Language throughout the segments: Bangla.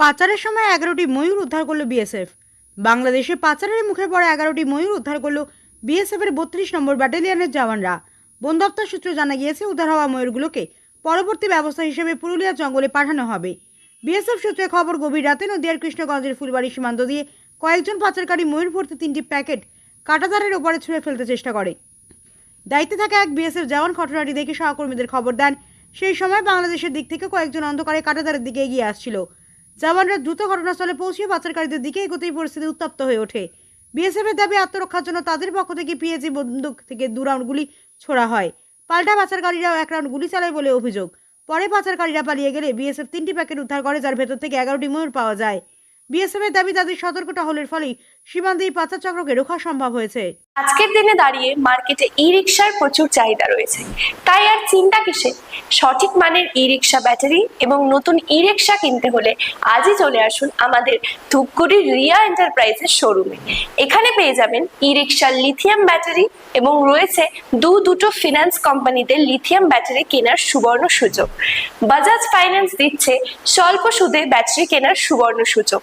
পাচারের সময় এগারোটি ময়ূর উদ্ধার করল বিএসএফ বাংলাদেশে পাচারের মুখে পড়া এগারোটি ময়ূর উদ্ধার করল বিএসএফ এর বত্রিশ নম্বর ব্যাটালিয়নের জওয়ানরা। বন দপ্তর সূত্রে জানা গিয়েছে, উদ্ধার হওয়া ময়ূরগুলোকে পরবর্তী ব্যবস্থা হিসেবে পুরুলিয়া জঙ্গলে পাঠানো হবে। বিএসএফ সূত্রে খবর, গভীর রাতে নদিয়ার কৃষ্ণগঞ্জের ফুলবাড়ি সীমান্ত দিয়ে কয়েকজন পাচারকারী ময়ূর ভর্তি তিনটি প্যাকেট কাটাতারের ওপরে ছুঁড়ে ফেলতে চেষ্টা করে। দায়িত্বে থাকা এক বিএসএফ জওয়ান ঘটনাটি দেখে সহকর্মীদের খবর দেন। সেই সময় বাংলাদেশের দিক থেকে কয়েকজন অন্ধকারে কাটাতারের দিকে এগিয়ে আসছিল। জওয়ানরা দ্রুত ঘটনাস্থলে পৌঁছে পাচারকারীদের দিকে এগোতেই পরিস্থিতি উত্তপ্ত হয়ে ওঠে। বিএসএফের দাবি আত্মরক্ষার জন্য তাদের পক্ষ থেকে পিএজি বন্দুক থেকে দু রাউন্ড গুলি ছোড়া হয়। পাল্টা পাচারকারীরাও এক রাউন্ড গুলি চালায় বলে অভিযোগ। পরে পাচারকারীরা পালিয়ে গেলে বিএসএফ তিনটি প্যাকেট উদ্ধার করে, যার ভেতর থেকে এগারোটি ময়ূর পাওয়া যায়। বিএসএফ এর দাবি, তাদের সতর্কতা টহলের ফলেই সীমান্তে এই পাচার চক্রকে রোখা সম্ভব হয়েছে। আজকের দিনে দাঁড়িয়ে মার্কেটে ই রিক্সার প্রচুর চাহিদা রয়েছে। তাই আর চিন্তা কিসে সঠিক মানের ই রিক্সা ব্যাটারি এবং নতুন ই রিক্সা কিনতে হলে আজই চলে আসুন আমাদের ধূপগুড়ির রিয়া এন্টারপ্রাইজের শোরুমে। এখানে পেয়ে যাবেন ই রিক্সার লিথিয়াম ব্যাটারি এবং রয়েছে দু দুটো ফিনান্স কোম্পানিতে লিথিয়াম ব্যাটারি কেনার সুবর্ণ সুযোগ। বাজাজ ফাইন্যান্স দিচ্ছে স্বল্প সুদে ব্যাটারি কেনার সুবর্ণ সুযোগ।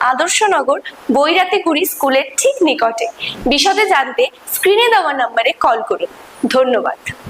আদর্শনগর বৈরাতিগুড়ি স্কুলের ঠিক নিকটে। বিশদে জানতে স্ক্রিনে দেওয়া নম্বরে কল করুন। ধন্যবাদ।